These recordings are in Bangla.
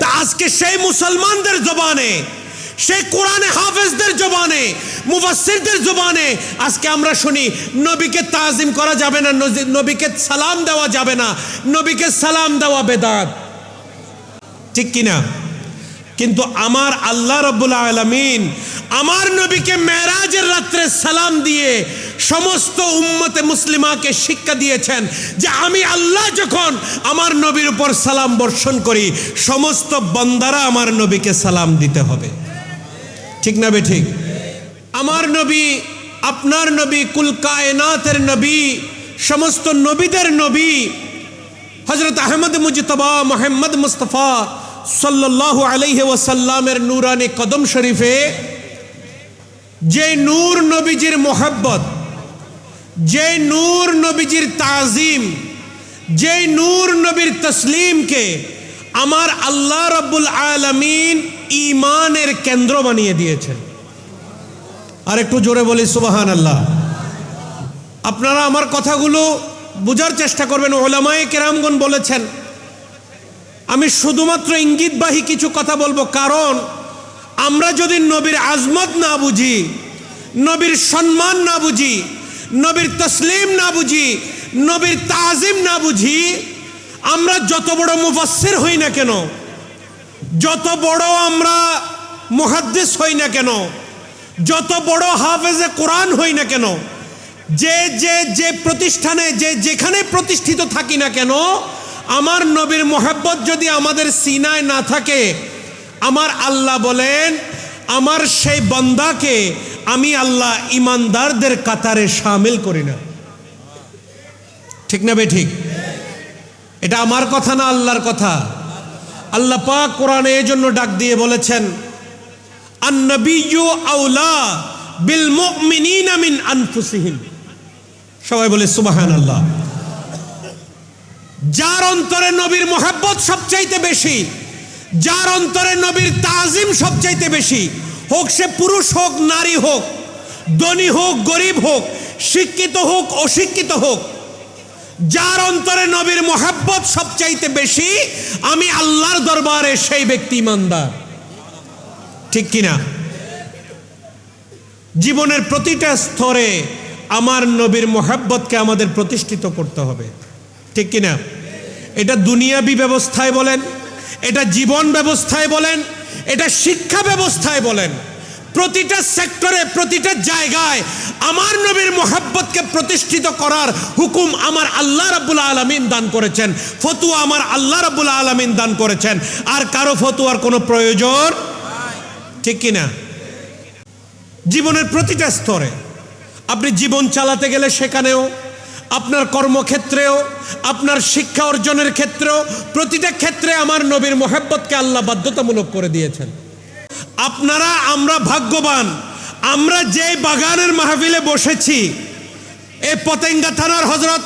তা আজকে সেই মুসলমানদের জবানে, সেই কোরআনে হাফেজদের জবানে মুবাসিরদের জবানে আজকে আমরা শুনি, নবীকে তাজিম করা যাবে না নবীকে সালাম দেওয়া যাবে না, নবীকে সালাম দেওয়া বেদাত। ঠিক কিনা? কিন্তু আমার আল্লাহ রব্বুল আলমিন আমার নবীকে মেরাজের রাত্রে সালাম দিয়ে সমস্ত উম্মতে মুসলিমাকে শিক্ষা দিয়েছেন যে আমি আল্লাহ যখন আমার নবীর উপর সালাম বর্ষণ করি, সমস্ত বন্দারা আমার নবীকে সালাম দিতে হবে। ঠিক না বে ঠিক? আমার নবী, আপনার নবী, কুল কায়নাতের নবী, সমস্ত নবীদের নবী হজরত আহমদ মুজতবা, মোহাম্মদ মুস্তফা সাল্লাল্লাহু আলাইহি ওয়াসাল্লামের নূরানি কদম শরীফে যে নূর নবীজির মোহাব্বত, যে নূর নবীজির তাজিম, যে নূর নবীর তসলিমকে আমার আল্লাহ রব্বুল আলমিন ইমানের কেন্দ্র বানিয়ে দিয়েছেন। আর একটু জোরে বলি সুবাহান আল্লাহ আপনারা আমার কথাগুলো বোঝার চেষ্টা করবেন, ওলামায়ে কেরামগণ বলেছেন আমি শুধুমাত্র ইঙ্গিতবাহী কিছু কথা বলব, কারণ আমরা যদি নবীর আজমত না বুঝি, নবীর সম্মান না বুঝি, নবীর তসলিম না বুঝি, নবীর তাজিম না বুঝি, আমরা যত বড় মুফাসসির হই না কেন, যত বড় আমরা মুহাদ্দিস হই না কেন, যত বড় হাফেজে কোরআন হই না কেন, যে যে যে প্রতিষ্ঠানে, যে, যেখানে প্রতিষ্ঠিত থাকি না কেন আমার নবীর মোহাব্বত যদি আমাদের সিনায় না থাকে, আমার আল্লাহ বলেন, আমার সেই বন্দাকে আমি আল্লাহ ইমানদারদের কাতারে সামিল করি না। ঠিক না বে ঠিক? এটা আমার কথা না আল্লাহর কথা? আল্লাহ পাক কোরআনে এই জন্য ডাক দিয়ে বলেছেন আউলা বিল সবাই বলে সুবাহান আল্লাহ যার অন্তরে নবীর মোহাব্বত সবচাইতে বেশি, যার অন্তরে নবীর তাজিম সবচাইতে বেশি, হোক সে পুরুষ হোক, নারী হোক, ধনী হোক, গরিব হোক, শিক্ষিত হোক, অশিক্ষিত হোক, যার অন্তরে নবীর মোহাব্বত সবচাইতে বেশি, আমি আল্লাহর দরবারে সেই ব্যক্তি ইমানদার। ঠিক কিনা? জীবনের প্রতিটা স্তরে আমার নবীর মোহাব্বতকে আমাদের প্রতিষ্ঠিত করতে হবে। ঠিক কিনা? এটা দুনিয়াবি ব্যবস্থায় বলেন, এটা জীবন ব্যবস্থায় বলেন, এটা শিক্ষা ব্যবস্থায় বলেন। প্রতিটা সেক্টরে, প্রতিটা জায়গায় আমার নবীর মোহাব্বতকে প্রতিষ্ঠিত করার হুকুম আমার আল্লাহ রাব্বুল আলমিন দান করেছেন, ফতুয়া আমার আল্লাহ রাব্বুল আলমিন দান করেছেন, আর কারও ফতুয়ার কোনো প্রয়োজন ঠিক কিনা? জীবনের প্রতিটা স্তরে, আপনি জীবন চালাতে গেলে সেখানেও, আপনার কর্মক্ষেত্রেও আপনার শিক্ষা অর্জনের ক্ষেত্রেও প্রতিটা ক্ষেত্রে আমার নবীর মোহাব্বতকে আল্লাহ বাধ্যতামূলক করে দিয়েছেন। আপনারা, আমরা ভাগ্যবান। আমরা যে বাগানের মাহফিলে বসেছি, এ পতেঙ্গা থানার হজরত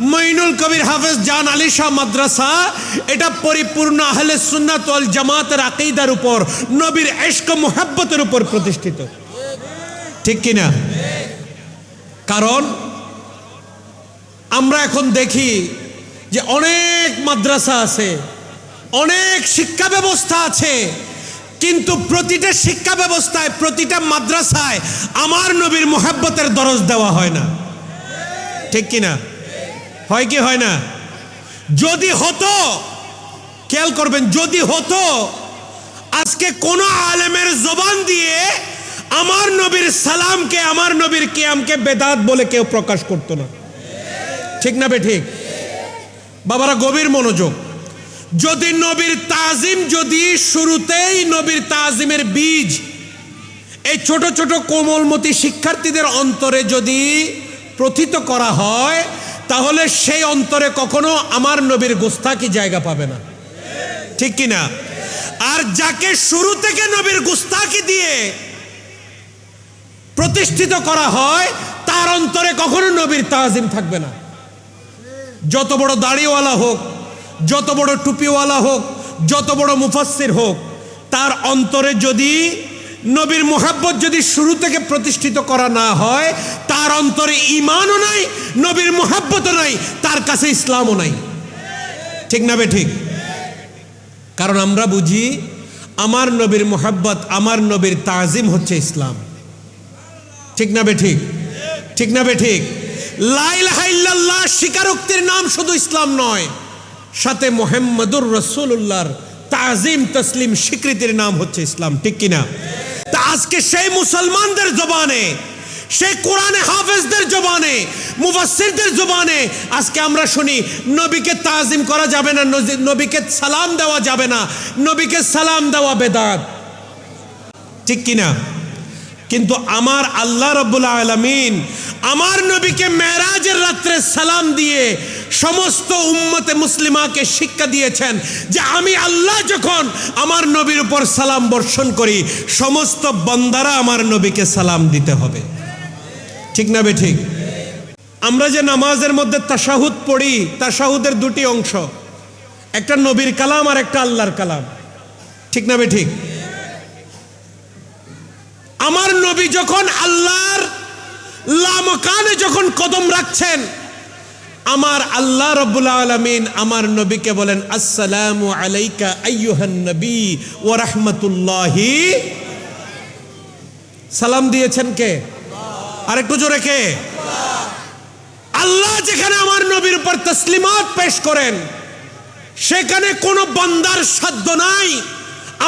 মঈনুল কবির হাফেজ জান আলী শাহ মাদ্রাসা, এটা পরিপূর্ণ আহলে সুন্নাত ওয়াল জামাতের আকিদার উপর, নবীর এশক মোহাব্বতের উপর প্রতিষ্ঠিত। ঠিক কিনা? কারণ আমরা এখন দেখি যে অনেক মাদ্রাসা আছে, অনেক শিক্ষা ব্যবস্থা আছে, কিন্তু প্রতিটা শিক্ষা ব্যবস্থায়, প্রতিটা মাদ্রাসায় আমার নবীর মোহাব্বতের দরজ দেওয়া হয় না। ঠিক কিনা হয় কি হয় না? যদি হতো, খেয়াল করবেন, যদি হতো, আজকে কোন আলেমের জবান দিয়ে আমার নবীর সালামকে, আমার নবীর কিয়ামকে বেদাত বলে কেউ প্রকাশ করতো না। ঠিক না বে ঠিক? বাবারা, গভীর মনোযোগ। যদি নবীর তাজিম যদি শুরুতেই নবীর তাজিমের বীজ, এই ছোট ছোট কোমলমতি শিক্ষার্থীদের অন্তরে যদি প্রথিত করা হয়, তাহলে সেই অন্তরে কখনো আমার নবীর গোস্তাকি জায়গা পাবে না। ঠিক কিনা আর যাকে শুরু থেকে নবীর গুস্তাকি দিয়ে প্রতিষ্ঠিত করা হয়, তার অন্তরে কখনো নবীর তাজিম থাকবে না। যত বড় দাড়িওয়ালা হোক, যত বড় টুপিওয়ালা হোক, যত বড় মুফাসসির হোক, তার অন্তরে যদি নবীর মোহাব্বত যদি শুরু থেকে প্রতিষ্ঠিত করা না হয়, তার অন্তরে ইমানও নাই, নবীর মোহাব্বতও নাই, তার কাছে ইসলামও নাই। ঠিক না ঠিক? কারণ আমরা বুঝি, আমার নবীর মোহাব্বত, আমার নবীর তাজিম হচ্ছে ইসলাম। ঠিক না ঠিক? ঠিক না ঠিক? লাইল্লাহ স্বীকারোক্তির নাম শুধু ইসলাম নয়, সাথে মোহাম্মদুর রসুল্লাহর তাজিম, তসলিম, স্বীকৃতির নাম হচ্ছে ইসলাম, ঠিক কিনা? তা আজকে সেই মুসলমানদের জবানে, সেই কোরআনে হাফেজদের জবানে, মুফাসসিরদের জবানে আজকে আমরা শুনি, নবীকে তাজিম করা যাবে না নবীকে সালাম দেওয়া যাবে না, নবীকে সালাম দেওয়া বেদাত, ঠিক কিনা? কিন্তু আমার আল্লাহ রব্বুল আলমিন আমার নবীকে মেরাজের রাত্রে সালাম দিয়ে সমস্ত উম্মতে মুসলিমাকে শিক্ষা দিয়েছেন যে আমি আল্লাহ যখন আমার নবীর উপর সালাম বর্ষণ করি, সমস্ত বন্দারা আমার নবীকে সালাম দিতে হবে। ঠিক না বে ঠিক? আমরা যে নামাজের মধ্যে তাসাহুদ পড়ি তাসাহুদের দুটি অংশ। একটা নবীর কালাম আর একটা আল্লাহর কালাম। ঠিক না বে ঠিক? আমার নবী যখন আল্লাহর লামকানে যখন কদম রাখছেন, আমার আল্লাহ রব্বুল আলমিন আমার নবীকে বলেন, আসসালামু আলাইকা আইয়ুহান নবী ও রহমতুল্লাহি। সালাম দিয়েছেন কে? আর একটু জোরে কে? আল্লাহ যেখানে আমার নবীর উপর তসলিমাত পেশ করেন, সেখানে কোনো বান্দার সাধ্য নাই।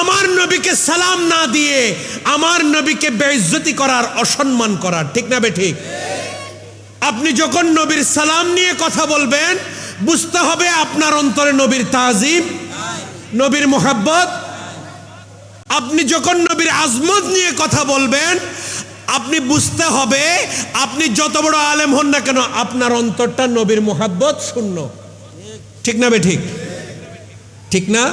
আমার নবীকে সালাম না দিয়ে আমার নবীকে বেইজ্জতি করার, অসম্মান করার, ঠিক না বে ঠিক? আপনি যখন নবীর সালাম নিয়ে কথা বলবেন, বুঝতে হবে আপনার অন্তরে নবীর তাজিম, নবীর মোহাব্বত। আপনি যখন নবীর আজমত নিয়ে কথা বলবেন, আপনি বুঝতে হবে আপনি যত বড় আলেম হন না কেন, আপনার অন্তরটা নবীর মোহাব্বত শূন্য। ঠিক না বে ঠিক? ঠিক না?